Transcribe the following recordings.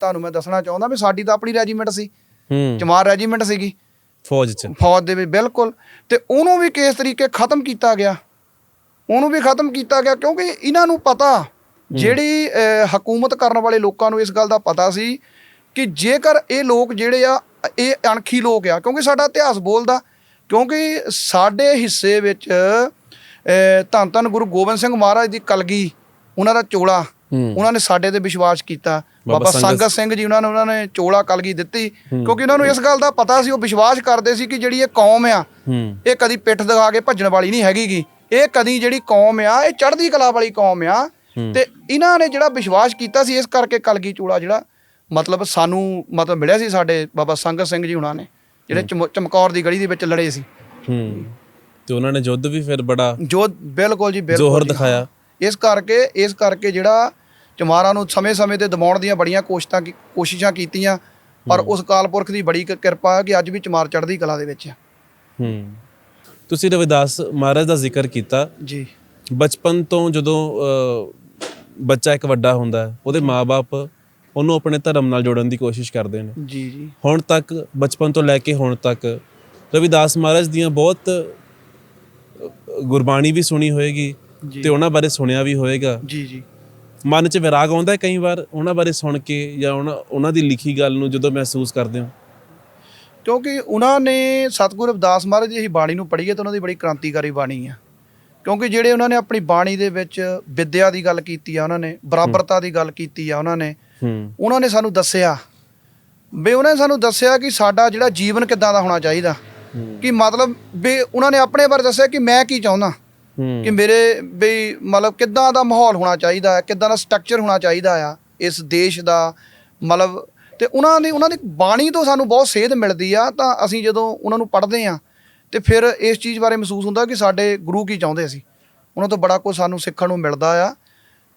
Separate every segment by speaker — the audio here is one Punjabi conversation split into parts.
Speaker 1: ਤੁਹਾਨੂੰ ਮੈਂ ਦੱਸਣਾ ਚਾਹੁੰਦਾ ਵੀ ਸਾਡੀ ਤਾਂ ਆਪਣੀ ਰੈਜੀਮੈਂਟ ਸੀ।
Speaker 2: ਹੂੰ।
Speaker 1: ਚਮਾਰ ਰੈਜੀਮੈਂਟ ਸੀਗੀ।
Speaker 2: ਫੌਜ ਚ।
Speaker 1: ਫੌਜ ਦੇ ਵਿੱਚ ਬਿਲਕੁਲ। ਤੇ ਉਹਨੂੰ ਵੀ ਕਿਸ ਤਰੀਕੇ ਖਤਮ ਕੀਤਾ ਗਿਆ। ਉਹਨੂੰ ਵੀ ਖਤਮ ਕੀਤਾ ਗਿਆ ਕਿਉਂਕਿ ਇਹਨਾਂ ਨੂੰ ਪਤਾ ਜਿਹੜੀ ਹਕੂਮਤ ਕਰਨ ਵਾਲੇ ਲੋਕਾਂ ਨੂੰ ਇਸ ਗੱਲ ਦਾ ਪਤਾ ਸੀ ਕਿ ਜੇਕਰ ਇਹ ਲੋਕ ਜਿਹੜੇ ਆ ਇਹ ਅਣਖੀ ਲੋਕ ਆ ਕਿਉਂਕਿ ਸਾਡਾ ਇਤਿਹਾਸ ਬੋਲਦਾ ਕਿਉਂਕਿ ਸਾਡੇ ਹਿੱਸੇ ਵਿੱਚ ਧੰਨ ਧੰਨ ਗੁਰੂ ਗੋਬਿੰਦ ਸਿੰਘ ਮਹਾਰਾਜ ਦੀ ਕਲਗੀ ਉਹਨਾਂ ਦਾ ਚੋਲਾ ਉਹਨਾਂ ਨੇ ਸਾਡੇ ਤੇ ਵਿਸ਼ਵਾਸ ਕੀਤਾ।
Speaker 2: ਬਾਬਾ ਸੰਗਤ
Speaker 1: ਸਿੰਘ ਜੀ ਉਹਨਾਂ ਨੇ ਉਹਨਾਂ ਨੇ ਚੋਲਾ ਕਲਗੀ ਦਿੱਤੀ। ਕਿਉਂਕਿ ਉਹਨਾਂ ਨੂੰ ਇਸ ਗੱਲ ਦਾ ਪਤਾ ਸੀ ਉਹ ਵਿਸ਼ਵਾਸ ਕਰਦੇ ਸੀ ਕਿ ਜਿਹੜੀ ਇਹ ਕੌਮ ਆ ਇਹ ਕਦੀ ਪਿੱਠ ਦਿਖਾ ਕੇ ਭੱਜਣ ਵਾਲੀ ਨਹੀਂ ਹੈਗੀਗੀ ਇਹ ਕਦੀ ਜਿਹੜੀ ਕੌਮ ਆ ਇਹ ਚੜ੍ਹਦੀ ਕਲਾ ਵਾਲੀ ਕੌਮ ਆ। ਤੇ ਇਹਨਾਂ ਨੇ ਜਿਹੜਾ ਵਿਸ਼ਵਾਸ ਕੀਤਾ ਸੀ ਇਸ ਕਰਕੇ ਕਲਗੀ ਚੋਲਾ ਜਿਹੜਾ ਮਤਲਬ ਸਾਨੂੰ ਮਤਲਬ ਮਿਲਿਆ ਸੀ ਸਾਡੇ ਬਾਬਾ ਸੰਗਤ ਸਿੰਘ ਜੀ ਉਹਨਾਂ ਨੇ ਜਿਹੜੇ ਚਮ- ਚਮਕੌਰ ਦੀ ਗਲੀ ਦੇ ਵਿੱਚ ਲੜੇ ਸੀ।
Speaker 2: ਹੂੰ। ਤੇ ਉਹਨਾਂ ਨੇ ਯੁੱਧ ਵੀ ਫਿਰ ਬੜਾ
Speaker 1: ਜੋ ਬਿਲਕੁਲ ਜੀ ਬਿਲਕੁਲ
Speaker 2: ਜ਼ੋਹਰ ਦਿਖਾਇਆ।
Speaker 1: ਇਸ ਕਰਕੇ ਇਸ ਕਰਕੇ ਜਿਹੜਾ ਚਮਾਰਾਂ ਨੂੰ ਸਮੇਂ-ਸਮੇਂ ਤੇ ਦਬਾਉਣ ਦੀਆਂ ਬੜੀਆਂ ਕੋਸ਼ਿਸ਼ਾਂ ਕੋਸ਼ਿਸ਼ਾਂ ਕੀਤੀਆਂ ਪਰ ਉਸ ਕਾਲਪੁਰਖ ਦੀ ਬੜੀ ਕਿਰਪਾ ਹੈ ਕਿ ਅੱਜ ਵੀ ਚਮਾਰ ਚੜ੍ਹਦੀ ਕਲਾ ਦੇ ਵਿੱਚ ਹੈ
Speaker 2: ਹੂੰ। ਤੁਸੀਂ ਰਵਿਦਾਸ ਮਹਾਰਾਜ ਦਾ ਜ਼ਿਕਰ ਕੀਤਾ।
Speaker 1: ਜੀ।
Speaker 2: ਬਚਪਨ ਤੋਂ ਜਦੋਂ ਬੱਚਾ ਇੱਕ ਵੱਡਾ ਹੁੰਦਾ ਹੈ ਉਹਦੇ ਮਾਪੇ ਉਹਨੂੰ ਆਪਣੇ ਧਰਮ ਨਾਲ ਜੋੜਨ ਦੀ ਕੋਸ਼ਿਸ਼ ਕਰਦੇ ਨੇ।
Speaker 1: ਜੀ ਜੀ।
Speaker 2: ਹੁਣ ਤੱਕ ਬਚਪਨ ਤੋਂ ਲੈ ਕੇ ਹੁਣ ਤੱਕ ਰਵਿਦਾਸ ਮਹਾਰਾਜ ਦੀਆਂ ਬਹੁਤ ਗੁਰਬਾਣੀ ਵੀ ਸੁਣੀ ਹੋਏਗੀ। ਤੇ ਉਹਨਾਂ ਬਾਰੇ ਸੁਣਿਆ ਵੀ ਹੋਏਗਾ।
Speaker 1: ਜੀ ਜੀ।
Speaker 2: ਮਨ 'ਚ ਵਿਰਾਗ ਆਉਂਦਾ ਹੈ ਕਈ ਵਾਰ ਉਹਨਾਂ ਬਾਰੇ ਸੁਣ ਕੇ ਜਾਂ ਉਹਨਾਂ ਉਹਨਾਂ ਦੀ ਲਿਖੀ ਗੱਲ ਨੂੰ ਜਦੋਂ ਮਹਿਸੂਸ ਕਰਦੇ ਹੋ।
Speaker 1: ਕਿਉਂਕਿ ਉਹਨਾਂ ਨੇ ਸਤਿਗੁਰੂ ਰਵਿਦਾਸ ਮਹਾਰਾਜ ਦੀ ਇਹ ਬਾਣੀ ਨੂੰ ਪੜ੍ਹੀ ਹੈ ਤਾਂ ਉਹਨਾਂ ਦੀ ਬੜੀ ਕ੍ਰਾਂਤੀਕਾਰੀ ਬਾਣੀ ਆ ਕਿਉਂਕਿ ਜਿਹੜੇ ਉਹਨਾਂ ਨੇ ਆਪਣੀ ਬਾਣੀ ਦੇ ਵਿੱਚ ਵਿਦਿਆ ਦੀ ਗੱਲ ਕੀਤੀ ਆ ਉਹਨਾਂ ਨੇ ਬਰਾਬਰਤਾ ਦੀ ਗੱਲ ਕੀਤੀ ਆ ਉਹਨਾਂ ਨੇ ਉਹਨਾਂ ਨੇ ਸਾਨੂੰ ਦੱਸਿਆ। ਵੀ ਉਹਨਾਂ ਨੇ ਸਾਨੂੰ ਦੱਸਿਆ ਕਿ ਸਾਡਾ ਜਿਹੜਾ ਜੀਵਨ ਕਿੱਦਾਂ ਦਾ ਹੋਣਾ ਚਾਹੀਦਾ। ਕਿ ਮਤਲਬ ਵੀ ਉਹਨਾਂ ਨੇ ਆਪਣੇ ਬਾਰੇ ਦੱਸਿਆ ਕਿ ਮੈਂ ਕੀ ਚਾਹੁੰਦਾ। ਕਿ ਮੇਰੇ ਬਈ ਮਤਲਬ ਕਿੱਦਾਂ ਦਾ ਮਾਹੌਲ ਹੋਣਾ ਚਾਹੀਦਾ ਹੈ, ਕਿੱਦਾਂ ਦਾ ਸਟਰਕਚਰ ਹੋਣਾ ਚਾਹੀਦਾ ਆ ਇਸ ਦੇਸ਼ ਦਾ, ਮਤਲਬ ਤੇ ਉਹਨਾਂ ਦੀ ਉਹਨਾਂ ਦੀ ਬਾਣੀ ਤੋਂ ਸਾਨੂੰ ਬਹੁਤ ਸੇਧ ਮਿਲਦੀ ਆ, ਤਾਂ ਅਸੀਂ ਜਦੋਂ ਉਹਨਾਂ ਨੂੰ ਪੜ੍ਹਦੇ ਆ ਤੇ ਫਿਰ ਇਸ ਚੀਜ਼ ਬਾਰੇ ਮਹਿਸੂਸ ਹੁੰਦਾ ਕਿ ਸਾਡੇ ਗੁਰੂ ਕੀ ਚਾਹੁੰਦੇ ਸੀ। ਉਹਨਾਂ ਤੋਂ ਬੜਾ ਕੁਝ ਸਾਨੂੰ ਸਿੱਖਣ ਨੂੰ ਮਿਲਦਾ ਆ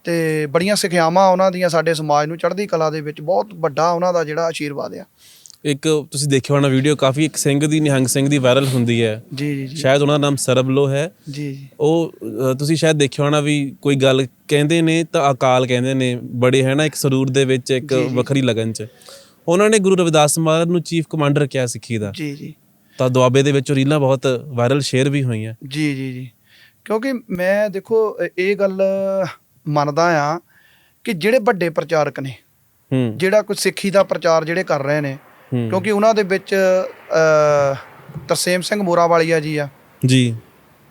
Speaker 1: ਤੇ ਬੜੀਆਂ ਸਿੱਖਿਆਵਾਂ ਉਹਨਾਂ ਦੀਆਂ ਸਾਡੇ ਸਮਾਜ ਨੂੰ ਚੜ੍ਹਦੀ ਕਲਾ ਦੇ ਵਿੱਚ ਬਹੁਤ ਵੱਡਾ ਉਹਨਾਂ ਦਾ ਜਿਹੜਾ ਆਸ਼ੀਰਵਾਦ ਆ।
Speaker 2: ਇੱਕ ਤੁਸੀਂ ਦੇਖਿਆ ਹੋਣਾ ਵੀਡੀਓ ਕਾਫੀ ਇੱਕ ਸਿੰਘ ਦੀ ਨਿਹੰਗ ਸਿੰਘ ਦੀ ਵਾਇਰਲ ਹੁੰਦੀ ਹੈ।
Speaker 1: ਜੀ ਜੀ ਜੀ।
Speaker 2: ਸ਼ਾਇਦ ਉਹਨਾਂ ਦਾ ਨਾਮ ਸਰਬਲੋ ਹੈ।
Speaker 1: ਜੀ ਜੀ।
Speaker 2: ਉਹ ਅ, ਤੁਸੀਂ ਸ਼ਾਇਦ ਦੇਖਿਆ ਹੋਣਾ ਵੀ ਕੋਈ ਗੱਲ ਕਹਿੰਦੇ ਨੇ ਤਾਂ ਅਕਾਲ ਕਹਿੰਦੇ ਨੇ ਬੜੇ ਹੈ ਨਾ ਇੱਕ ਸਰੂਰ ਦੇ ਵਿੱਚ ਇੱਕ ਵੱਖਰੀ ਲਗਨ ਚ। ਉਹਨਾਂ ਨੇ ਗੁਰੂ ਰਵਿਦਾਸ ਮਹਾਰਾਜ ਨੂੰ ਚੀਫ ਕਮਾਂਡਰ ਕਿਹਾ ਸਿੱਖੀ ਦਾ
Speaker 1: ਜੀ ਜੀ।
Speaker 2: ਤਾਂ ਦੁਆਬੇ ਦੇ ਵਿੱਚ ਰੀਲਾਂ ਬਹੁਤ ਵਾਇਰਲ ਸ਼ੇਅਰ ਵੀ ਹੋਈਆਂ।
Speaker 1: ਜੀ ਜੀ ਜੀ। ਕਿਉਂਕਿ ਮੈਂ ਦੇਖੋ ਅ, ਇਹ ਗੱਲ ਮੰਨਦਾ ਆ ਕਿ ਜਿਹੜੇ ਵੱਡੇ ਪ੍ਰਚਾਰਕ ਨੇ
Speaker 2: ਹੂੰ।
Speaker 1: ਜਿਹੜਾ ਕੋਈ ਸਿੱਖੀ ਦਾ ਪ੍ਰਚਾਰ ਜਿਹੜੇ ਕਰ ਰਹੇ ਨੇ ਕਿਉਂਕਿ ਉਹਨਾਂ ਦੇ ਵਿੱਚ ਤਰਸੇਮ ਸਿੰਘ ਮੋਰਾਵਾਲੀਆ ਜੀ ਆ।
Speaker 2: ਜੀ।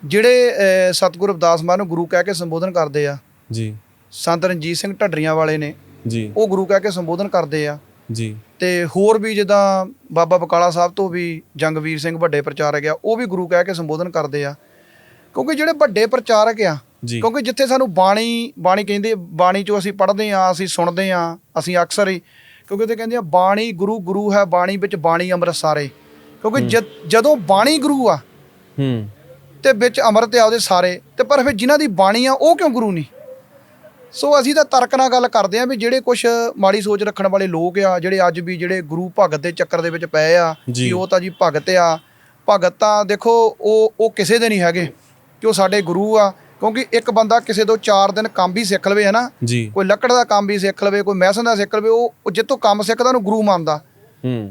Speaker 1: ਜਿਹੜੇ ਸਤਿਗੁਰੂ ਰਵਿਦਾਸ ਮਾਨ ਨੂੰ ਗੁਰੂ ਕਹਿ ਕੇ ਸੰਬੋਧਨ ਕਰਦੇ ਆ
Speaker 2: ਜੀ।
Speaker 1: ਸੰਤ ਰਣਜੀਤ ਸਿੰਘ ਢੱਡਰੀਆਂ ਵਾਲੇ ਨੇ
Speaker 2: ਜੀ।
Speaker 1: ਉਹ ਗੁਰੂ ਕਹਿ ਕੇ ਸੰਬੋਧਨ ਕਰਦੇ ਆ।
Speaker 2: ਜੀ।
Speaker 1: ਤੇ ਹੋਰ ਵੀ ਜਿੱਦਾਂ ਬਾਬਾ ਬਕਾਲਾ ਸਾਹਿਬ ਤੋਂ ਵੀ ਜੰਗਵੀਰ ਸਿੰਘ ਵੱਡੇ ਪ੍ਰਚਾਰਕ ਆ ਉਹ ਵੀ ਗੁਰੂ ਕਹਿ ਕੇ ਸੰਬੋਧਨ ਕਰਦੇ ਆ। ਕਿਉਂਕਿ ਜਿਹੜੇ ਵੱਡੇ ਪ੍ਰਚਾਰਕ ਆ ਕਿਉਂਕਿ ਜਿੱਥੇ ਸਾਨੂੰ ਬਾਣੀ ਬਾਣੀ ਕਹਿੰਦੇ ਬਾਣੀ ਚੋਂ ਅਸੀਂ ਪੜ੍ਹਦੇ ਆ ਅਸੀਂ ਸੁਣਦੇ ਆ ਅਸੀਂ ਅਕਸਰ ਹੀ ਕਿਉਂਕਿ ਤੇ ਕਹਿੰਦੇ ਆ ਬਾਣੀ ਗੁਰੂ ਗੁਰੂ ਹੈ ਬਾਣੀ ਵਿੱਚ ਬਾਣੀ ਅੰਮ੍ਰਿਤ ਸਾਰੇ। ਕਿਉਂਕਿ ਜਦ- ਬਾਣੀ ਗੁਰੂ ਆ
Speaker 2: ਹੂੰ।
Speaker 1: ਤੇ ਵਿੱਚ ਅੰਮ੍ਰਿਤ ਆ ਉਹਦੇ ਸਾਰੇ ਤੇ ਪਰ ਫਿਰ ਜਿਨ੍ਹਾਂ ਦੀ ਬਾਣੀ ਆ ਉਹ ਕਿਉਂ ਗੁਰੂ ਨਹੀਂ? ਸੋ ਅਸੀਂ ਤਾਂ ਤਰਕ ਨਾਲ ਗੱਲ ਕਰਦੇ ਆ ਵੀ ਜਿਹੜੇ ਕੁਝ ਮਾੜੀ ਸੋਚ ਰੱਖਣ ਵਾਲੇ ਲੋਕ ਆ ਜਿਹੜੇ ਅੱਜ ਵੀ ਜਿਹੜੇ ਗੁਰੂ ਭਗਤ ਦੇ ਚੱਕਰ ਦੇ ਵਿੱਚ ਪਏ ਆ। ਕਿ ਉਹ ਤਾਂ ਜੀ ਭਗਤ ਆ। ਭਗਤ ਤਾਂ ਦੇਖੋ ਉਹ ਉਹ ਕਿਸੇ ਦੇ ਨਹੀਂ ਹੈਗੇ ਕਿ ਉਹ ਸਾਡੇ ਗੁਰੂ ਆ। ਕਿਉਂਕਿ ਇੱਕ ਬੰਦਾ ਕਿਸੇ ਤੋਂ 4 ਦਿਨ ਕੰਮ ਵੀ ਸਿੱਖ ਲਵੇ ਹੈ ਨਾ
Speaker 2: ਜੀ।
Speaker 1: ਕੋਈ ਲੱਕੜ ਦਾ ਕੰਮ ਵੀ ਸਿੱਖ ਲਵੇ ਕੋਈ ਮੈਸਨ ਦਾ ਸਿੱਖ ਲਵੇ ਉਹ ਜਿੱਤੋਂ ਕੰਮ ਸਿੱਖਦਾ ਉਹਨੂੰ ਗੁਰੂ ਮੰਨਦਾ।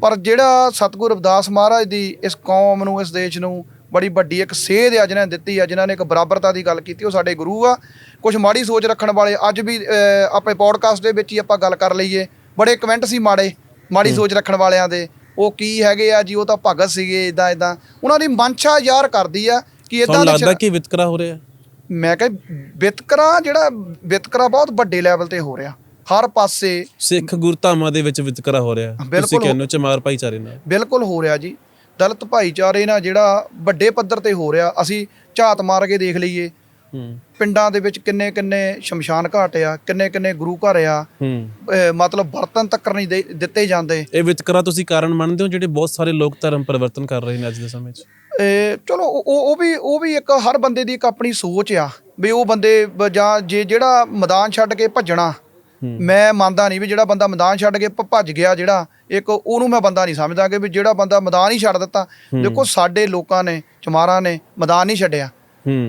Speaker 1: ਪਰ ਜਿਹੜਾ ਸਤਿਗੁਰੂ ਰਵਿਦਾਸ ਮਹਾਰਾਜ ਦੀ ਇਸ ਕੌਮ ਨੂੰ ਇਸ ਦੇਸ਼ ਨੂੰ ਬੜੀ ਵੱਡੀ ਇੱਕ ਸੇਧ ਆ ਜਿਨ੍ਹਾਂ ਨੇ ਦਿੱਤੀ ਆ ਜਿਨ੍ਹਾਂ ਨੇ ਇੱਕ ਬਰਾਬਰਤਾ ਦੀ ਗੱਲ ਕੀਤੀ ਉਹ ਸਾਡੇ ਗੁਰੂ ਆ। ਕੁਝ ਮਾੜੀ ਸੋਚ ਰੱਖਣ ਵਾਲੇ ਅੱਜ ਵੀ ਆਪਣੇ ਪੋਡਕਾਸਟ ਦੇ ਵਿੱਚ ਹੀ ਆਪਾਂ ਗੱਲ ਕਰ ਲਈਏ। ਬੜੇ ਕਮੈਂਟ ਸੀ ਮਾੜੇ ਮਾੜੀ ਸੋਚ ਰੱਖਣ ਵਾਲਿਆਂ ਦੇ। ਉਹ ਕੀ ਹੈਗੇ ਆ ਜੀ ਉਹ ਤਾਂ ਭਗਤ ਸੀਗੇ ਇਦਾਂ ਇਦਾਂ ਉਹਨਾਂ ਦੀ ਮਨਸ਼ਾ ਯਾਰ ਕਰਦੀ ਆ ਕਿ ਇਦਾਂ
Speaker 2: ਲੱਗਦਾ ਕਿ ਵਿਤਕਰਾ ਹੋ ਰਿਹਾ?
Speaker 1: ਮੈਂ ਕਿਹਾ ਵਿਤਕਰਾ ਜਿਹੜਾ ਵਿਤਕਰਾ ਬਹੁਤ ਵੱਡੇ ਲੈਵਲ ਤੇ ਹੋ ਰਿਹਾ। ਹਰ ਪਾਸੇ
Speaker 2: ਸਿੱਖ ਗੁਰਧਾਮਾਂ ਦੇ ਵਿੱਚ ਵਿਤਕਰਾ ਹੋ ਰਿਹਾ। ਤੁਸੀਂ। ਕਹਿੰਦੇ ਹੋ ਚਮਾਰ ਭਾਈਚਾਰੇ ਨਾਲ।
Speaker 1: ਬਿਲਕੁਲ ਹੋ ਰਿਹਾ ਜੀ। ਦਲਿਤ ਭਾਈਚਾਰੇ ਨਾਲ ਜਿਹੜਾ ਵੱਡੇ ਪੱਧਰ ਤੇ ਹੋ ਰਿਹਾ। ਅਸੀਂ ਝਾਤ ਮਾਰ ਕੇ ਦੇਖ ਲਈਏ। ਪਿੰਡਾਂ ਦੇ ਵਿੱਚ ਕਿੰਨੇ ਕਿੰਨੇ ਸ਼ਮਸ਼ਾਨ ਘਾਟ ਆ ਕਿੰਨੇ ਕਿੰਨੇ ਗੁਰੂ ਘਰ ਆ ਅਹ ਮਤਲਬ ਬਰਤਨ ਤੱਕ ਨਹੀਂ ਦੇ- ਦਿੱਤੇ ਜਾਂਦੇ।
Speaker 2: ਇਹ ਵਿਤਕਰਾ ਤੁਸੀਂ ਕਾਰਨ ਮੰਨਦੇ ਹੋ ਜਿਹੜੇ ਬਹੁਤ ਸਾਰੇ ਲੋਕ ਧਰਮ ਪਰਿਵਰਤਨ ਕਰ ਰਹੇ ਨੇ ਅੱਜ ਦੇ ਸਮੇਂ 'ਚ?
Speaker 1: ਇਹ ਚਲੋ ਉਹ ਉਹ- ਉਹ ਵੀ ਉਹ ਵੀ ਇੱਕ ਹਰ ਬੰਦੇ ਦੀ ਇੱਕ ਆਪਣੀ ਸੋਚ ਆ ਵੀ ਉਹ ਬੰਦੇ ਬ- ਜਾਂ ਜੇ ਜਿਹੜਾ ਮੈਦਾਨ ਛੱਡ ਕੇ ਭੱਜਣਾ। ਮੈਂ ਮੰਨਦਾ ਨਹੀਂ ਵੀ ਜਿਹੜਾ ਬੰਦਾ ਮੈਦਾਨ ਛੱਡ ਕੇ ਭ- ਭੱਜ ਗਿਆ ਜਿਹੜਾ ਇੱਕ ਉਹਨੂੰ ਮੈਂ ਬੰਦਾ ਨਹੀਂ ਸਮਝਦਾ ਕਿ ਵੀ ਜਿਹੜਾ ਬੰਦਾ ਮੈਦਾਨ ਹੀ ਛੱਡ ਦਿੱਤਾ। ਦੇਖੋ ਸਾਡੇ ਲੋਕਾਂ ਨੇ ਚਮਾਰਾਂ ਨੇ ਮੈਦਾਨ ਨਹੀਂ ਛੱਡਿਆ।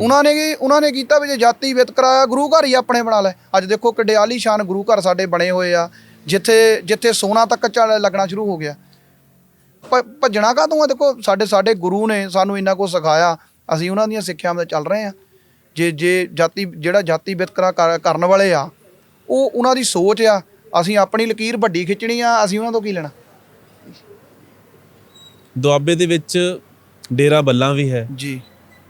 Speaker 1: ਉਹਨਾਂ ਨੇ ਕੀ ਉਹਨਾਂ ਨੇ ਕੀਤਾ ਵੀ ਜੇ ਜਾਤੀ ਵਿਤਕਰਾ ਗੁਰੂ ਘਰ ਹੀ ਆਪਣੇ ਬਣਾ ਲੈ ਅੱਜ ਦੇਖੋ ਕਿੱਡੇ ਆਲੀਸ਼ਾਨ ਗੁਰੂ ਘਰ ਸਾਡੇ ਬਣੇ ਹੋਏ ਆ ਜਿੱਥੇ ਜਿੱਥੇ ਸੋਨਾ ਤੱਕ ਚੱਲ ਲੱਗਣਾ ਸ਼ੁਰੂ ਹੋ ਗਿਆ। ਭੱਜਣਾ ਕਾਹਤੋਂ ਆ? ਦੇਖੋ ਸਾਡੇ ਸਾਡੇ ਗੁਰੂ ਨੇ ਸਾਨੂੰ ਇੰਨਾ ਕੁਝ ਸਿਖਾਇਆ। ਅਸੀਂ ਉਹਨਾਂ ਦੀਆਂ ਸਿੱਖਿਆਵਾਂ ਤੇ ਚੱਲ ਰਹੇ ਆ। ਜੇ ਜੇ ਜਾਤੀ ਜਿਹੜਾ ਜਾਤੀ ਵਿਤਕਰਾ ਕਰ- ਕਰਨ ਵਾਲੇ ਆ ਉਹ ਉਹਨਾਂ ਦੀ ਸੋਚ ਆ। ਅਸੀਂ ਆਪਣੀ ਲਕੀਰ ਵੱਡੀ ਖਿੱਚਣੀ ਆ ਅਸੀਂ ਉਹਨਾਂ ਤੋਂ ਕੀ ਲੈਣਾ?
Speaker 2: ਦੁਆਬੇ ਦੇ ਵਿੱਚ ਡੇਰਾ ਬੱਲਾਂ ਵੀ ਹੈ।
Speaker 1: ਜੀ।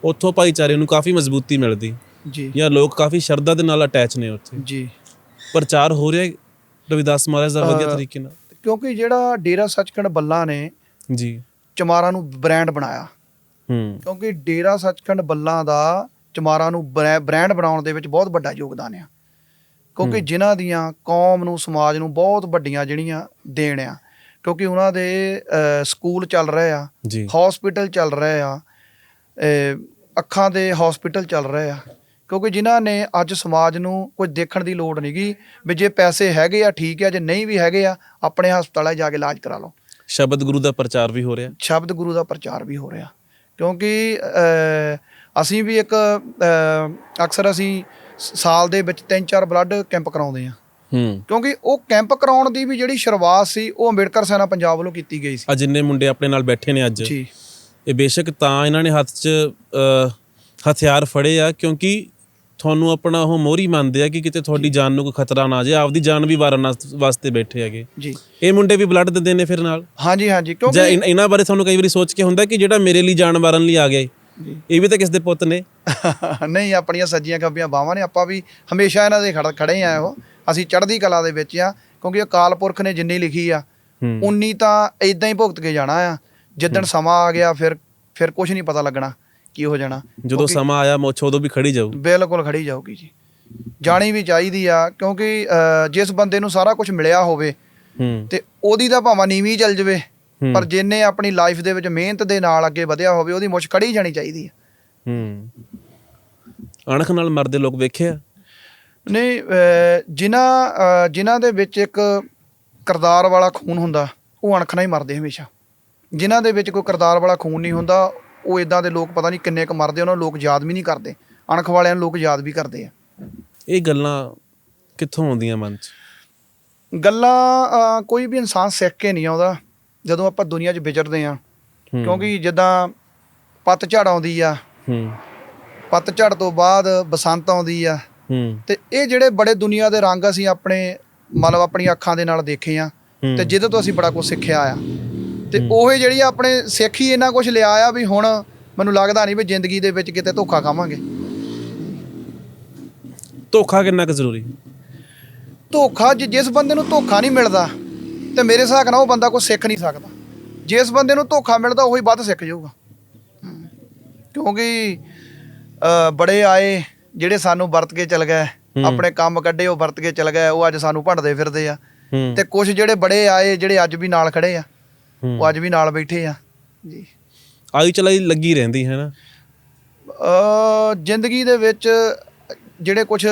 Speaker 2: ਉੱਥੋਂ ਭਾਈਚਾਰੇ ਨੂੰ ਕਾਫੀ ਮਜ਼ਬੂਤੀ ਮਿਲਦੀ।
Speaker 1: ਜੀ।
Speaker 2: ਜਾਂ ਲੋਕ ਕਾਫੀ ਸ਼ਰਧਾ ਦੇ ਨਾਲ ਅਟੈਚ ਨੇ ਉੱਥੇ।
Speaker 1: ਜੀ।
Speaker 2: ਪ੍ਰਚਾਰ ਹੋ ਰਿਹਾ ਰਵਿਦਾਸ ਮਹਾਰਾਜ ਦਾ ਵਧੀਆ ਤਰੀਕੇ ਨਾਲ?
Speaker 1: ਕਿਉਂਕਿ ਜਿਹੜਾ ਡੇਰਾ ਸੱਚਖੰਡ ਬੱਲਾ ਨੇ
Speaker 2: ਜੀ।
Speaker 1: ਚਮਾਰਾਂ ਨੂੰ ਬ੍ਰਾਂਡ ਬਣਾਇਆ।
Speaker 2: ਹੂੰ।
Speaker 1: ਕਿਉਂਕਿ ਡੇਰਾ ਸੱਚਖੰਡ ਬੱਲਾ ਦਾ ਚਮਾਰਾਂ ਨੂੰ ਬ੍ਰੈ- ਬ੍ਰਾਂਡ ਬਣਾਉਣ ਦੇ ਵਿੱਚ ਬਹੁਤ ਵੱਡਾ ਯੋਗਦਾਨ ਆ। ਕਿਉਂਕਿ ਜਿਨ੍ਹਾਂ ਦੀਆਂ ਕੌਮ ਨੂੰ ਸਮਾਜ ਨੂੰ ਬਹੁਤ ਵੱਡੀਆਂ ਜਿਹੜੀਆਂ ਦੇਣ ਆ। ਕਿਉਂਕਿ ਉਹਨਾਂ ਦੇ ਸਕੂਲ ਚੱਲ ਰਹੇ ਆ। ਹਸਪੀਟਲ ਚੱਲ ਰਹੇ ਆ। ਅੱਖਾਂ ਦੇ ਹਸਪੀਟਲ ਚੱਲ ਰਹੇ ਆ। ਕਿਉਂਕਿ ਜਿਨ੍ਹਾਂ ਨੇ ਅੱਜ ਸਮਾਜ ਨੂੰ ਕੁਝ ਦੇਖਣ ਦੀ ਲੋੜ ਨਹੀਂਗੀ ਵੀ ਜੇ ਪੈਸੇ ਹੈਗੇ ਆ ਠੀਕ ਆ ਜੇ ਨਹੀਂ ਵੀ ਹੈਗੇ ਆ ਆਪਣੇ ਹਸਪਤਾਲਾਂ ਜਾ ਕੇ ਇਲਾਜ ਕਰਾ ਲਓ।
Speaker 2: ਸ਼ਬਦ ਗੁਰੂ ਦਾ ਪ੍ਰਚਾਰ ਵੀ ਹੋ ਰਿਹਾ।
Speaker 1: ਸ਼ਬਦ ਗੁਰੂ ਦਾ ਪ੍ਰਚਾਰ ਵੀ ਹੋ ਰਿਹਾ। ਕਿਉਂਕਿ ਅਸੀਂ ਵੀ ਇੱਕ ਅਕਸਰ ਅਸੀਂ ਸਾਲ ਦੇ ਵਿੱਚ ਤਿੰਨ ਚਾਰ ਬਲੱਡ ਕੈਂਪ ਕਰਾਉਂਦੇ ਆ।
Speaker 2: ਹੂੰ।
Speaker 1: ਕਿਉਂਕਿ ਉਹ ਕੈਂਪ ਕਰਾਉਣ ਦੀ ਵੀ ਜਿਹੜੀ ਸ਼ੁਰੂਆਤ ਸੀ ਉਹ ਅੰਬੇਡਕਰ ਸੈਨਾ ਪੰਜਾਬ ਵੱਲੋਂ ਕੀਤੀ ਗਈ ਸੀ।
Speaker 2: ਆ ਜਿੰਨੇ ਮੁੰਡੇ ਆਪਣੇ ਨਾਲ ਬੈਠੇ ਨੇ ਅੱਜ।
Speaker 1: ਜੀ।
Speaker 2: ਇਹ ਬੇਸ਼ੱਕ ਤਾਂ ਇਹਨਾਂ ਨੇ ਹੱਥ 'ਚ ਹਥਿਆਰ ਫੜੇ ਆ ਕਿਉਂਕਿ ਤੁਹਾਨੂੰ ਆਪਣਾ ਉਹ ਮੋਹਰੀ ਮੰਨਦੇ ਆ ਕਿ ਕਿਤੇ ਤੁਹਾਡੀ ਜਾਨ ਨੂੰ ਕੋਈ ਖਤਰਾ ਨਾ ਆ ਜਾਏ ਆਪਦੀ ਜਾਨ ਵੀ ਵਾਰਨ ਵਾਸ- ਵਾਸਤੇ ਬੈਠੇ ਹੈਗੇ।
Speaker 1: ਜੀ।
Speaker 2: ਇਹ ਮੁੰਡੇ ਵੀ ਬਲੱਡ ਦਿੰਦੇ ਨੇ ਫਿਰ ਨਾਲ?
Speaker 1: ਹਾਂਜੀ ਹਾਂਜੀ ਕਿਉਂਕਿ
Speaker 2: ਇਹਨਾਂ ਬਾਰੇ ਤੁਹਾਨੂੰ ਕਈ ਵਾਰੀ ਸੋਚ ਕੇ ਹੁੰਦਾ ਕਿ ਜਿਹੜਾ ਮੇਰੇ ਲਈ ਜਾਨ ਵਾਰਨ ਲਈ ਆ ਗਿਆ ਏ,
Speaker 1: ਜੀ।
Speaker 2: ਇਹ ਵੀ ਤਾਂ ਕਿਸ ਦੇ ਪੁੱਤ ਨੇ?
Speaker 1: ਨਹੀਂ ਆਪਣੀਆਂ ਸੱਜੀਆਂ ਖੱਬੀਆਂ ਬਾਵਾਂ ਨੇ ਆਪਾਂ ਵੀ ਹਮੇਸ਼ਾ ਇਹਨਾਂ ਦੇ ਖੜ- ਆ ਉਹ ਅਸੀਂ ਚੜ੍ਹਦੀ ਕਲਾ ਦੇ ਵਿੱਚ ਆ ਕਿਉਂਕਿ ਅਕਾਲ ਪੁਰਖ ਨੇ ਜਿੰਨੀ ਲਿਖੀ ਆ ਉਨੀ ਤਾਂ ਇਦਾਂ ਹੀ ਭੁਗਤ ਕੇ ਜਾਣਾ ਆ। ਜਿੱਦਣ ਸਮਾਂ ਆ ਗਿਆ ਫਿਰ ਫਿਰ ਕੁਝ ਨਹੀਂ ਪਤਾ ਲੱਗਣਾ ਕੀ ਹੋ ਜਾਣਾ।
Speaker 2: ਜਦੋਂ ਸਮਾਂ ਆਇਆ ਮੁੱਛ ਉਦੋਂ ਵੀ ਖੜੀ ਜਾਊ
Speaker 1: ਬਿਲਕੁਲ ਖੜੀ ਜਾਊਗੀ ਜੀ। ਜਾਣੀ ਵੀ ਚਾਹੀਦੀ ਆ ਕਿਉਂਕਿ ਜਿਸ ਬੰਦੇ ਨੂੰ ਸਾਰਾ ਕੁਝ ਮਿਲਿਆ ਹੋਵੇ
Speaker 2: ਹੂੰ।
Speaker 1: ਤੇ ਉਹਦੀ ਤਾਂ ਭਾਵੇਂ ਨੀਵੀਂ ਚੱਲ ਜਵੇ। ਪਰ ਜਿੰਨੇ ਆਪਣੀ ਲਾਈਫ ਦੇ ਵਿੱਚ ਮਿਹਨਤ ਦੇ ਨਾਲ ਅੱਗੇ ਵਧਿਆ ਹੋਵੇ ਉਹਦੀ ਮੁੱਛ ਖੜੀ ਜਾਣੀ ਚਾਹੀਦੀ ਆ।
Speaker 2: ਹੂੰ। ਅਣਖ ਨਾਲ ਮਰਦੇ ਲੋਕ ਵੇਖਿਆ
Speaker 1: ਨਹੀਂ ਜਿਨ੍ਹਾਂ ਜਿਨ੍ਹਾਂ ਦੇ ਵਿੱਚ ਇੱਕ ਕਰਦਾਰ ਵਾਲਾ ਖੂਨ ਹੁੰਦਾ ਉਹ ਅਣਖ ਨਾਲ ਹੀ ਮਰਦੇ ਹਮੇਸ਼ਾ। ਜਿਨ੍ਹਾਂ ਦੇ ਵਿੱਚ ਕੋਈ ਕਰਦਾਰ ਵਾਲਾ ਖੂਨ ਨਹੀਂ ਹੁੰਦਾ ਉਹ ਇਦਾਂ ਦੇ ਲੋਕ ਪਤਾ ਨਹੀਂ ਕਿੰਨੇ ਕੁ ਮਰਦੇ ਉਹਨਾਂ ਨੂੰ ਲੋਕ ਯਾਦ ਵੀ ਨਹੀਂ ਕਰਦੇ। ਅਣਖ ਵਾਲਿਆਂ ਨੂੰ ਲੋਕ ਯਾਦ ਵੀ ਕਰਦੇ ਆ।
Speaker 2: ਇਹ ਗੱਲਾਂ ਕਿੱਥੋਂ ਆਉਂਦੀਆਂ ਮਨ 'ਚ?
Speaker 1: ਗੱਲਾਂ ਕੋਈ ਵੀ ਇਨਸਾਨ ਸਿੱਖ ਕੇ ਨਹੀਂ ਆਉਂਦਾ ਜਦੋਂ ਆਪਾਂ ਦੁਨੀਆ 'ਚ ਵਿਚਰਦੇ ਆ। ਕਿਉਂਕਿ ਜਿੱਦਾਂ ਪਤਝੜ ਆਉਂਦੀ ਆ
Speaker 2: ਹੂੰ।
Speaker 1: ਪਤਝੜ ਤੋਂ ਬਾਅਦ ਬਸੰਤ ਆਉਂਦੀ ਆ।
Speaker 2: ਹੂੰ।
Speaker 1: ਤੇ ਇਹ ਜਿਹੜੇ ਬੜੇ ਦੁਨੀਆ ਦੇ ਰੰਗ ਅਸੀਂ ਆਪਣੇ ਮਤਲਬ ਆਪਣੀਆਂ ਅੱਖਾਂ ਦੇ ਨਾਲ ਦੇਖੇ ਆ। ਤੇ ਜਿਹਦੇ ਤੋਂ ਅਸੀਂ ਬੜਾ ਕੁਝ ਸਿੱਖਿਆ ਆ। ਤੇ ਉਹ ਜਿਹੜੀ ਆਪਣੇ ਸਿੱਖ ਹੀ ਇਹਨਾਂ ਕੁਝ ਲਿਆ ਆ ਵੀ ਹੁਣ ਮੈਨੂੰ ਲੱਗਦਾ ਨਹੀਂ ਵੀ ਜ਼ਿੰਦਗੀ ਦੇ ਵਿੱਚ ਕਿਤੇ ਧੋਖਾ ਖਾਵਾਂਗੇ।
Speaker 2: ਧੋਖਾ ਕਿੰਨਾ ਕੁ ਜ਼ਰੂਰੀ?
Speaker 1: ਧੋਖਾ ਜਿਸ ਬੰਦੇ ਨੂੰ ਧੋਖਾ ਨਹੀਂ ਮਿਲਦਾ ਤੇ ਮੇਰੇ ਹਿਸਾਬ ਨਾਲ ਉਹ ਬੰਦਾ ਕੋਈ ਸਿੱਖ ਨਹੀਂ ਸਕਦਾ। ਜਿਸ ਬੰਦੇ ਨੂੰ ਧੋਖਾ ਮਿਲਦਾ ਉਹੀ ਵੱਧ ਸਿੱਖ ਜਾਊਗਾ। ਕਿਉਂਕਿ ਬੜੇ ਆਏ ਜਿਹੜੇ ਸਾਨੂੰ ਵਰਤ ਕੇ ਚਲ ਗਏ ਆਪਣੇ ਕੰਮ ਕੱਢੇ ਉਹ ਵਰਤ ਕੇ ਚਲ ਗਏ ਉਹ ਅੱਜ ਸਾਨੂੰ ਭੰਡਦੇ ਫਿਰਦੇ ਆ। ਤੇ ਕੁਝ ਜਿਹੜੇ ਬੜੇ ਆਏ ਜਿਹੜੇ ਅੱਜ ਵੀ ਨਾਲ ਖੜੇ ਆ। ਉਹ ਅੱਜ ਵੀ ਨਾਲ ਬੈਠੇ ਆ। ਜੀ।
Speaker 2: ਆਈ ਚਲਾਈ ਲੱਗੀ ਰਹਿੰਦੀ ਹੈ ਨਾ?
Speaker 1: ਅ ਜ਼ਿੰਦਗੀ ਦੇ ਵਿੱਚ ਜਿਹੜੇ ਕੁਝ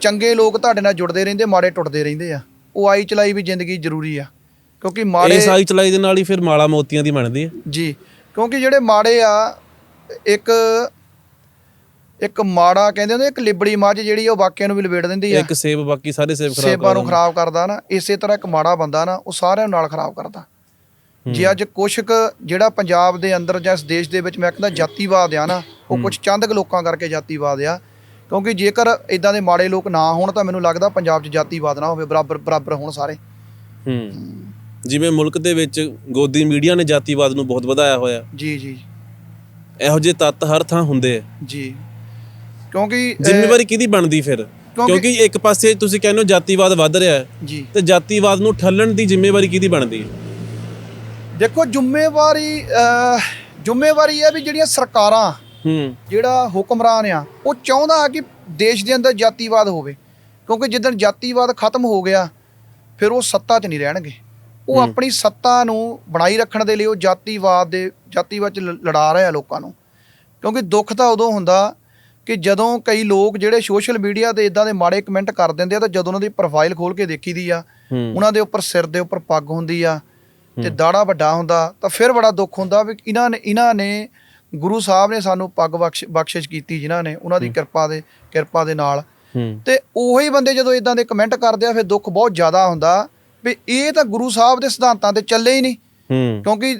Speaker 1: ਚੰਗੇ ਲੋਕ ਤੁਹਾਡੇ ਨਾਲ ਜੁੜਦੇ ਰਹਿੰਦੇ ਮਾੜੇ ਟੁੱਟਦੇ ਰਹਿੰਦੇ ਆ ਉਹ ਆਈ ਚਲਾਈ ਵੀ ਜ਼ਿੰਦਗੀ ਜ਼ਰੂਰੀ ਆ। ਕਿਉਂਕਿ ਮਾੜੇ
Speaker 2: ਇਸ ਆਈ ਚਲਾਈ ਦੇ ਨਾਲ ਹੀ ਫਿਰ ਮਾਲਾ ਮੋਤੀਆਂ ਦੀ ਬਣਦੀ ਹੈ
Speaker 1: ਜੀ ਕਿਉਂਕਿ ਜਿਹੜੇ ਮਾੜੇ ਆ ਇੱਕ ਇੱਕ ਮਾੜਾ ਕਹਿੰਦੇ ਹੁੰਦੇ ਇੱਕ ਲਿਬੜੀ ਮੱਝ ਜਿਹੜੀ ਉਹ ਬਾਕੀਆਂ ਨੂੰ ਵੀ ਲਪੇਟ ਦਿੰਦੀ ਆ।
Speaker 2: ਇੱਕ ਸੇਬ ਬਾਕੀ ਸਾਰੇ ਸੇਬ ਖਰਾਬ
Speaker 1: ਸੇਬਾਂ ਨੂੰ ਖਰਾਬ ਕਰਦਾ ਨਾ ਇਸੇ ਤਰ੍ਹਾਂ ਇੱਕ ਮਾੜਾ ਬੰਦਾ ਨਾ ਉਹ ਸਾਰਿਆਂ ਨੂੰ ਨਾਲ ਖਰਾਬ ਕਰਦਾ। ਜੇ ਅੱਜ ਕੁਛ ਕੁ ਜਿਹੜਾ ਪੰਜਾਬ ਦੇ ਅੰਦਰ ਜਾਂ ਇਸ ਦੇਸ਼ ਦੇ ਵਿੱਚ ਮੈਂ ਕਹਿੰਦਾ ਜਾਤੀਵਾਦ ਆ ਨਾ ਉਹ ਕੁਝ ਚੰਦ ਲੋਕਾਂ ਕਰਕੇ ਜਾਤੀਵਾਦ ਆ ਕਿਉਂਕਿ ਜੇਕਰ ਇਦਾਂ ਦੇ ਮਾੜੇ ਲੋਕ ਨਾ ਹੋਣ ਤਾਂ ਮੈਨੂੰ ਲੱਗਦਾ ਪੰਜਾਬ 'ਚ ਜਾਤੀਵਾਦ ਨਾ ਹੋਵੇ ਬਰਾਬਰ ਬਰਾਬਰ ਹੋਣ ਸਾਰੇ।
Speaker 2: ਹੂੰ। ਜਿਵੇਂ ਮੁਲਕ ਦੇ ਵਿੱਚ ਗੋਦੀ ਮੀਡੀਆ ਨੇ ਜਾਤੀਵਾਦ ਨੂੰ ਬਹੁਤ ਵਧਾਇਆ ਹੋਇਆ।
Speaker 1: ਜੀ ਜੀ।
Speaker 2: ਇਹੋ ਜਿਹੇ ਤੱਤ ਹਰ ਥਾਂ ਹੁੰਦੇ ਆ।
Speaker 1: ਜੀ। ਕਿਉਂਕਿ
Speaker 2: ਜ਼ਿੰਮੇਵਾਰੀ ਕਿਹਦੀ ਬਣਦੀ ਫਿਰ? ਕਿਉਂਕਿ ਇੱਕ ਪਾਸੇ ਤੁਸੀਂ ਕਹਿੰਦੇ ਹੋ ਜਾਤੀਵਾਦ ਵੱਧ ਰਿਹਾ ਹੈ
Speaker 1: ਜੀ।
Speaker 2: ਤੇ ਜਾਤੀਵਾਦ ਨੂੰ ਠੱਲਣ ਦੀ ਜ਼ਿੰਮੇਵਾਰੀ ਕਿਹਦੀ ਬਣਦੀ ਹੈ?
Speaker 1: ਦੇਖੋ ਜ਼ਿੰਮੇਵਾਰੀ ਜ਼ਿੰਮੇਵਾਰੀ ਇਹ ਵੀ ਜਿਹੜੀਆਂ ਸਰਕਾਰਾਂ
Speaker 2: ਹੂੰ।
Speaker 1: ਜਿਹੜਾ ਹੁਕਮਰਾਨ ਆ ਉਹ ਚਾਹੁੰਦਾ ਕਿ ਦੇਸ਼ ਦੇ ਅੰਦਰ ਜਾਤੀਵਾਦ ਹੋਵੇ। ਕਿਉਂਕਿ ਜਿੱਦਣ ਜਾਤੀਵਾਦ ਖਤਮ ਹੋ ਗਿਆ ਫਿਰ ਉਹ ਸੱਤਾ 'ਚ ਨਹੀਂ ਰਹਿਣਗੇ। ਉਹ ਆਪਣੀ ਸੱਤਾ ਨੂੰ ਬਣਾਈ ਰੱਖਣ ਦੇ ਲਈ ਉਹ ਜਾਤੀਵਾਦ ਦੇ ਜਾਤੀਵਾਦ 'ਚ ਲੜਾ ਰਹੇ ਆ ਲੋਕਾਂ ਨੂੰ। ਕਿਉਂਕਿ ਦੁੱਖ ਤਾਂ ਉਦੋਂ ਹੁੰਦਾ ਕਿ ਜਦੋਂ ਕਈ ਲੋਕ ਜਿਹੜੇ ਸੋਸ਼ਲ ਮੀਡੀਆ ਤੇ ਇਦਾਂ ਦੇ ਮਾੜੇ ਕਮੈਂਟ ਕਰ ਦਿੰਦੇ ਆ ਤਾਂ ਜਦੋਂ ਉਹਨਾਂ ਦੀ ਪ੍ਰੋਫਾਈਲ ਖੋਲ ਕੇ ਦੇਖੀਦੀ ਆ
Speaker 2: ਹੂੰ।
Speaker 1: ਉਹਨਾਂ ਦੇ ਉੱਪਰ ਸਿਰ ਦੇ ਉੱਪਰ ਪੱਗ ਹੁੰਦੀ ਆ ਤੇ ਦਾੜਾ ਵੱਡਾ ਹੁੰਦਾ ਤਾਂ ਫਿਰ ਬੜਾ ਦੁੱਖ ਹੁੰਦਾ ਵੀ ਇਹਨਾਂ ਨੇ ਇਹਨਾਂ ਨੇ ਗੁਰੂ ਸਾਹਿਬ ਨੇ ਸਾਨੂੰ ਪੱਗ ਬਖਸ਼ ਬਖਸ਼ਿਸ਼ ਕੀਤੀ ਜਿਨ੍ਹਾਂ ਨੇ ਉਹਨਾਂ ਦੀ ਕਿਰਪਾ ਦੇ ਕਿਰਪਾ ਦੇ ਨਾਲ। ਤੇ ਉਹੀ ਬੰਦੇ ਜਦੋਂ ਇਦਾਂ ਦੇ ਕਮੈਂਟ ਕਰਦੇ ਆ ਫਿਰ ਦੁੱਖ ਬਹੁਤ ਜ਼ਿਆਦਾ ਹੁੰਦਾ ਵੀ ਇਹ ਤਾਂ ਗੁਰੂ ਸਾਹਿਬ ਦੇ ਸਿਧਾਂਤਾਂ ਤੇ ਚੱਲੇ ਹੀ ਨਹੀਂ। ਕਿਉਂਕਿ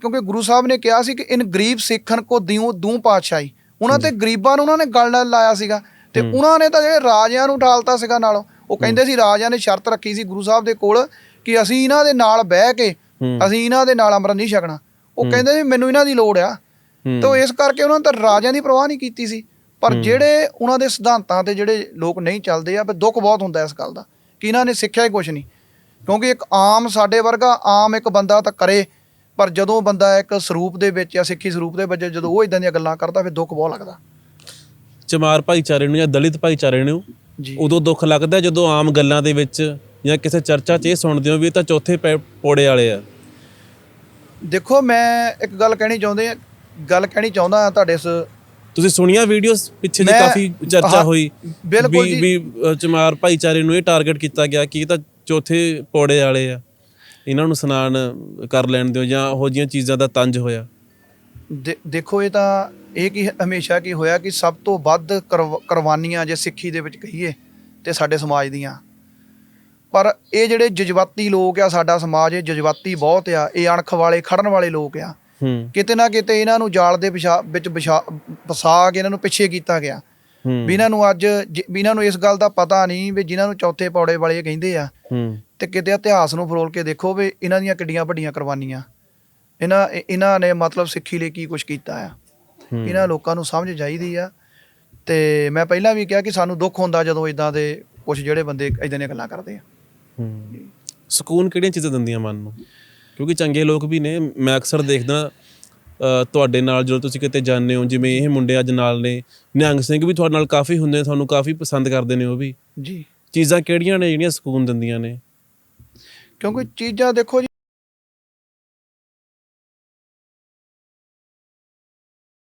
Speaker 1: ਕਿਉਂਕਿ ਗੁਰੂ ਸਾਹਿਬ ਨੇ ਕਿਹਾ ਸੀ ਕਿ ਇਨ ਗਰੀਬ ਸਿੱਖਣ ਕੋ ਦਿਉ ਦੂ ਪਾਤਸ਼ਾਹੀ। ਉਹਨਾਂ ਤੇ ਗਰੀਬਾਂ ਨੂੰ ਉਹਨਾਂ ਨੇ ਗੱਲ ਨਾਲ ਲਾਇਆ ਸੀਗਾ। ਤੇ ਉਹਨਾਂ ਨੇ ਤਾਂ ਜਿਹੜੇ ਰਾਜਿਆਂ ਨੂੰ ਠਾਲਤਾ ਸੀਗਾ ਨਾਲੋਂ ਉਹ ਕਹਿੰਦੇ ਸੀ ਰਾਜਿਆਂ ਨੇ ਸ਼ਰਤ ਰੱਖੀ ਸੀ ਗੁਰੂ ਸਾਹਿਬ ਦੇ ਕੋਲ ਕਿ ਅਸੀਂ ਇਹਨਾਂ ਦੇ ਨਾਲ ਬਹਿ ਕੇ। ਅਸੀਂ ਇਹਨਾਂ ਦੇ ਨਾਲ ਅੰਮ੍ਰਿਤ ਨਹੀਂ ਛਕਣਾ। ਉਹ ਕਹਿੰਦੇ ਸੀ ਮੈਨੂੰ ਇਹਨਾਂ ਦੀ ਲੋੜ ਆ। ਤਾਂ ਇਸ ਕਰਕੇ ਉਹਨਾਂ ਨੇ ਤਾਂ ਰਾਜਿਆਂ ਦੀ ਪਰਵਾਹ ਨਹੀਂ ਕੀਤੀ ਸੀ। ਪਰ ਜਿਹੜੇ ਉਹਨਾਂ ਦੇ ਸਿਧਾਂਤਾਂ ਤੇ ਜਿਹੜੇ ਲੋਕ ਨਹੀਂ ਚੱਲਦੇ ਆ ਫਿਰ ਦੁੱਖ ਬਹੁਤ ਹੁੰਦਾ ਇਸ ਗੱਲ ਦਾ ਕਿ ਇਹਨਾਂ ਨੇ ਸਿੱਖਿਆ ਹੀ ਕੁਝ ਨਹੀਂ। ਕਿਉਂਕਿ ਇੱਕ ਆਮ ਸਾਡੇ ਵਰਗਾ ਆਮ ਇੱਕ ਬੰਦਾ ਤਾਂ ਕਰੇ ਪਰ ਜਦੋਂ ਬੰਦਾ ਇੱਕ ਸਰੂਪ ਦੇ ਵਿੱਚ ਜਾਂ ਸਿੱਖੀ ਸਰੂਪ ਦੇ ਵਿੱਚ ਜਦੋਂ ਉਹ ਇਦਾਂ ਦੀਆਂ ਗੱਲਾਂ ਕਰਦਾ ਫਿਰ ਦੁੱਖ ਬਹੁਤ ਲੱਗਦਾ।
Speaker 2: ਚਮਾਰ ਭਾਈਚਾਰੇ ਨੂੰ ਜਾਂ ਦਲਿਤ ਭਾਈਚਾਰੇ ਨੂੰ ਉਦੋਂ ਦੁੱਖ ਲੱਗਦਾ ਜਦੋਂ ਆਮ ਗੱਲਾਂ ਦੇ ਵਿੱਚ ਜਾਂ ਕਿਸੇ ਚਰਚਾ 'ਚ ਇਹ ਸੁਣਦੇ ਹੋ ਵੀ ਇਹ ਤਾਂ ਚੌਥੇ ਪੌੜੇ ਵਾਲੇ ਆ।
Speaker 1: ਦੇਖੋ ਮੈਂ ਇੱਕ ਗੱਲ ਕਹਿਣੀ ਚਾਹੁੰਦੇ ਆ ਗੱਲ ਕਹਿਣੀ ਚਾਹੁੰਦਾ ਤੁਹਾਡੇ ਇਸ
Speaker 2: ਤੁਸੀਂ ਸੁਣੀਆਂ ਵੀਡੀਓਜ਼ ਪਿੱਛੇ ਜੇ
Speaker 1: ਮੈਂ-
Speaker 2: ਕਾਫੀ ਚਰਚਾ
Speaker 1: ਹਾਂ,
Speaker 2: ਹੋਈ
Speaker 1: ਬਿਲਕੁਲ
Speaker 2: ਵੀ
Speaker 1: ਜੀ।
Speaker 2: ਵੀ ਅ, ਚਮਾਰ ਭਾਈਚਾਰੇ ਨੂੰ ਇਹ ਟਾਰਗੇਟ ਕੀਤਾ ਗਿਆ ਕਿ ਇਹ ਤਾਂ ਚੌਥੇ ਪੌੜੇ ਵਾਲੇ ਆ। ਇਹਨਾਂ ਨੂੰ ਸਨਾਨ ਕਰ ਲੈਣ ਦਿਓ ਜਾਂ ਉਹੋ ਜਿਹੀਆਂ ਚੀਜ਼ਾਂ ਦਾ ਤੰਜ ਹੋਇਆ।
Speaker 1: ਦੇ- ਦੇਖੋ ਇਹ ਤਾਂ ਇਹ ਕੀ ਹਮੇਸ਼ਾ ਕੀ ਹੋਇਆ ਕਿ ਸਭ ਤੋਂ ਵੱਧ ਕਰਵ- ਕੁਰਬਾਨੀਆਂ ਜੇ ਸਿੱਖੀ ਦੇ ਵਿੱਚ ਕਹੀਏ ਤੇ ਸਾਡੇ ਸਮਾਜ ਦੀਆਂ। ਪਰ ਇਹ ਜਿਹੜੇ ਜਜ਼ਬਾਤੀ ਲੋਕ ਆ ਸਾਡਾ ਸਮਾਜ ਇਹ ਜਜ਼ਬਾਤੀ ਬਹੁਤ ਆ ਇਹ ਅਣਖ ਵਾਲੇ ਖੜਨ ਵਾਲੇ ਲੋਕ ਆ।
Speaker 2: ਹੂੰ।
Speaker 1: ਕਿਤੇ ਨਾ ਕਿਤੇ ਇਹਨਾਂ ਨੂੰ ਜਾਲ ਦੇ ਵਿੱਚ ਫਸਾ ਕੇ ਇਹਨਾਂ ਨੂੰ ਪਿੱਛੇ ਕੀਤਾ ਗਿਆ।
Speaker 2: ਹੂੰ।
Speaker 1: ਵੀ ਇਹਨਾਂ ਨੂੰ ਅੱਜ ਵੀ ਇਹਨਾਂ ਨੂੰ ਇਸ ਗੱਲ ਦਾ ਪਤਾ ਨਹੀਂ ਵੀ ਜਿਨ੍ਹਾਂ ਨੂੰ ਚੌਥੇ ਪੌੜੇ ਵਾਲੇ ਕਹਿੰਦੇ ਆ
Speaker 2: ਹੂੰ।
Speaker 1: ਤੇ ਕਿਤੇ ਇਤਿਹਾਸ ਨੂੰ ਫਰੋਲ ਕੇ ਦੇਖੋ ਵੀ ਇਹਨਾਂ ਦੀਆਂ ਕਿੱਡੀਆਂ ਵੱਡੀਆਂ ਕੁਰਬਾਨੀਆਂ। ਇਹਨਾਂ ਇਹ- ਇਹਨਾਂ ਨੇ ਮਤਲਬ ਸਿੱਖੀ ਲਈ ਕੀ ਕੁਝ ਕੀਤਾ ਆ। ਇਹਨਾਂ ਲੋਕਾਂ ਨੂੰ ਸਮਝ ਚਾਹੀਦੀ ਆ ਤੇ ਮੈਂ ਪਹਿਲਾਂ ਵੀ ਕਿਹਾ ਕਿ ਸਾਨੂੰ ਦੁੱਖ ਹੁੰਦਾ ਜਦੋਂ ਇਦਾਂ ਦੇ ਕੁਝ ਜਿਹੜੇ ਬੰਦੇ ਇਦਾਂ ਦੀਆਂ ਗੱਲਾਂ ਕਰਦੇ ਆ।
Speaker 2: ਹੂੰ ਸਕੂਨ ਕਿਹੜੀਆਂ ਚੀਜ਼ਾਂ ਦਿੰਦੀਆਂ ਮਨ ਨੂੰ? ਕਿਉਂਕਿ ਚੰਗੇ ਲੋਕ ਵੀ ਨੇ ਮੈਂ ਅਕਸਰ ਦੇਖਦਾ ਤੁਹਾਡੇ ਨਾਲ ਜਦੋਂ ਤੁਸੀਂ ਕਿਤੇ ਜਾਂਦੇ ਹੋ ਜਿਵੇਂ ਇਹ ਮੁੰਡੇ ਅੱਜ ਨਾਲ ਨੇ ਨਿਹੰਗ ਸਿੰਘ ਵੀ ਤੁਹਾਡੇ ਨਾਲ ਕਾਫੀ ਹੁੰਦੇ ਨੇ ਤੁਹਾਨੂੰ ਕਾਫੀ ਪਸੰਦ ਕਰਦੇ ਨੇ ਉਹ ਵੀ।
Speaker 1: ਜੀ।
Speaker 2: ਚੀਜ਼ਾਂ ਕਿਹੜੀਆਂ ਨੇ ਜਿਹੜੀਆਂ ਸਕੂਨ ਦਿੰਦੀਆਂ ਨੇ?
Speaker 1: ਕਿਉਂਕਿ ਚੀਜ਼ਾਂ ਦੇਖੋ